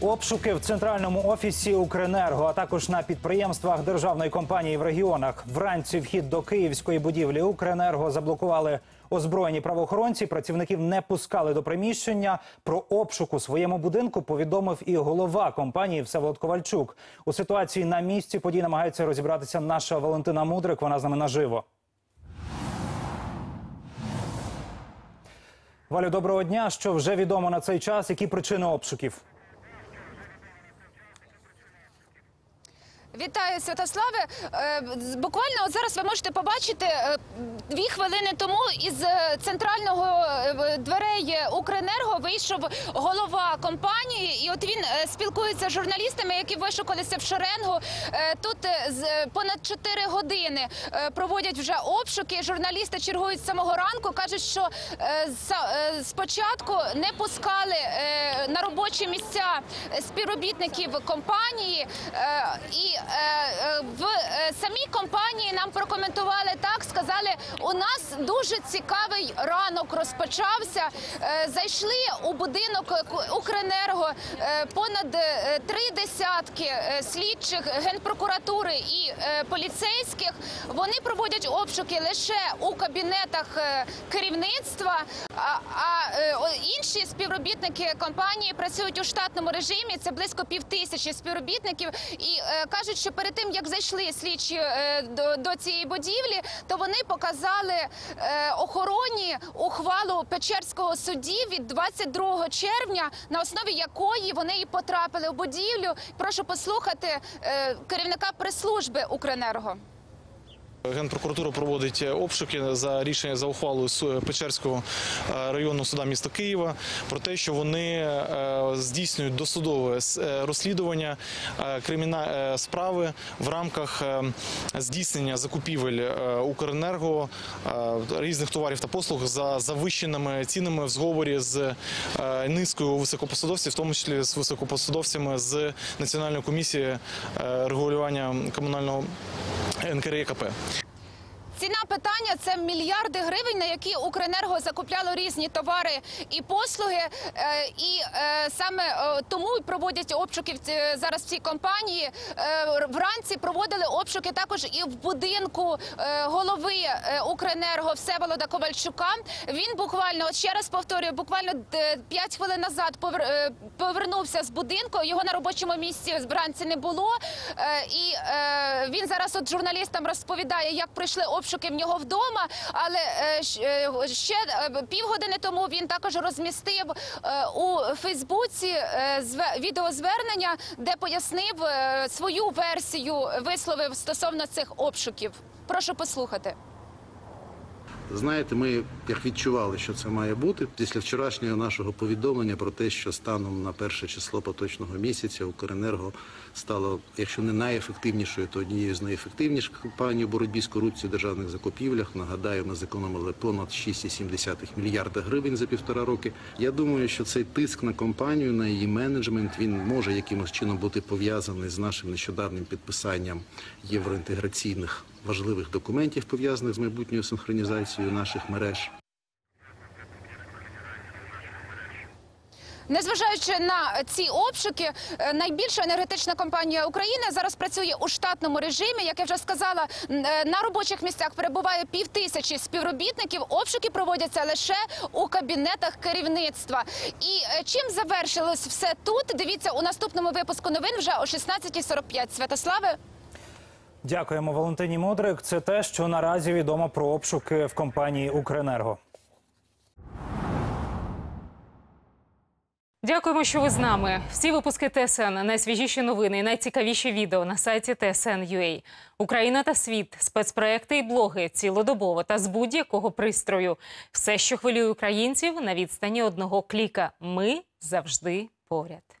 Обшуки в центральному офісі Укренерго, а також на підприємствах державної компанії в регіонах. Вранці вхід до київської будівлі Укренерго заблокували озброєні правоохоронці. Працівників не пускали до приміщення. Про обшук у своєму будинку повідомив і голова компанії Всеволод Ковальчук. У ситуації на місці подій намагається розібратися наша Валентина Мудрик. Вона з нами наживо. Валю, доброго дня. Що вже відомо на цей час? Які причини обшуків? Вітаю, Святославе. Е, Буквально зараз ви можете побачити е, дві хвилини тому із е, центрального е, дверей Укренерго вийшов голова компанії, і от він е, спілкується з журналістами, які вишукалися в шеренгу. Е, Тут е, е, понад 4 години е, проводять вже обшуки. Журналісти чергують з самого ранку. кажуть, що е, е, спочатку не пускали е, на робочі місця співробітників компанії. Е, І е, е, в е, самій компанії нам прокоментували так, сказали, у нас дуже цікавий ранок розпочався. Е, Зайшли у будинок Укренерго е, понад е, три десятки слідчих генпрокуратури і поліцейських. Вони проводять обшуки лише у кабінетах керівництва. А, а е, інші співробітники компанії працюють у штатному режимі. Це близько півтисячі співробітників, і е, кажуть, що перед тим як зайшли слідчі е, до, до цієї будівлі, то вони показали е, охороні ухвалу Печерського судді від 22 червня, на основі якої вони і потрапили у будівлю. Прошу послухати е, керівника прес-служби Укренерго. Генпрокуратура проводить обшуки за рішення за ухвалою Су- Печерського е, районного суда міста Києва про те, що вони е, здійснюють досудове е, розслідування е, криміна е, справи в рамках е, здійснення закупівель е, Укренерго е, різних товарів та послуг за завищеними цінами в зговорі з е, низкою високопосадовців, в тому числі з високопосадовцями з Національної комісії е, регулювання комунального НКРЕКП. Ціна питання це мільярди гривень, на які Укренерго закупляло різні товари і послуги. Е, І е, саме е, тому проводять обшуки зараз в цій компанії. Вранці проводили обшуки також і в будинку голови Укренерго Всеволода Ковальчука. Він буквально, ще раз повторюю, буквально 5 хвилин назад повернувся з будинку. Його на робочому місці вранці не було. І він зараз журналістам розповідає, як пройшли обшуки в нього вдома. Але е, е, ще е, півгодини тому він також розмістив у Фейсбуці відеозвернення, де пояснив свою версію, висловив стосовно цих обшуків. Прошу послухати. Знаєте, ми як відчували, що це має бути після вчорашнього нашого повідомлення про те, що станом на перше число поточного місяця Укренерго стало, якщо не найефективнішою, то однією з найефективніших компаній у боротьбі з корупцією в державних закупівлях. Нагадаю, ми зекономили понад 6,7 мільярда гривень за півтора роки. Я думаю, що цей тиск на компанію, на її менеджмент, він може якимось чином бути пов'язаний з нашим нещодавнім підписанням євроінтеграційних важливих документів, пов'язаних з майбутньою синхронізацією наших мереж. Незважаючи на ці обшуки, е, найбільша енергетична компанія України зараз працює у штатному режимі. Як я вже сказала, е, на робочих місцях перебуває півтисячі співробітників. Обшуки проводяться лише у кабінетах керівництва. І е, чим завершилось все тут? Дивіться у наступному випуску новин вже о 16.45. Святославе. Дякуємо Валентині Мудрик. Це те, що наразі відомо про обшуки в компанії Укренерго. Дякуємо, що ви з нами. Всі випуски ТСН, найсвіжіші новини і найцікавіші відео на сайті TSN.ua. Україна та світ, спецпроекти і блоги цілодобово та з будь-якого пристрою. Все, що хвилює українців, на відстані одного кліка. Ми завжди поряд.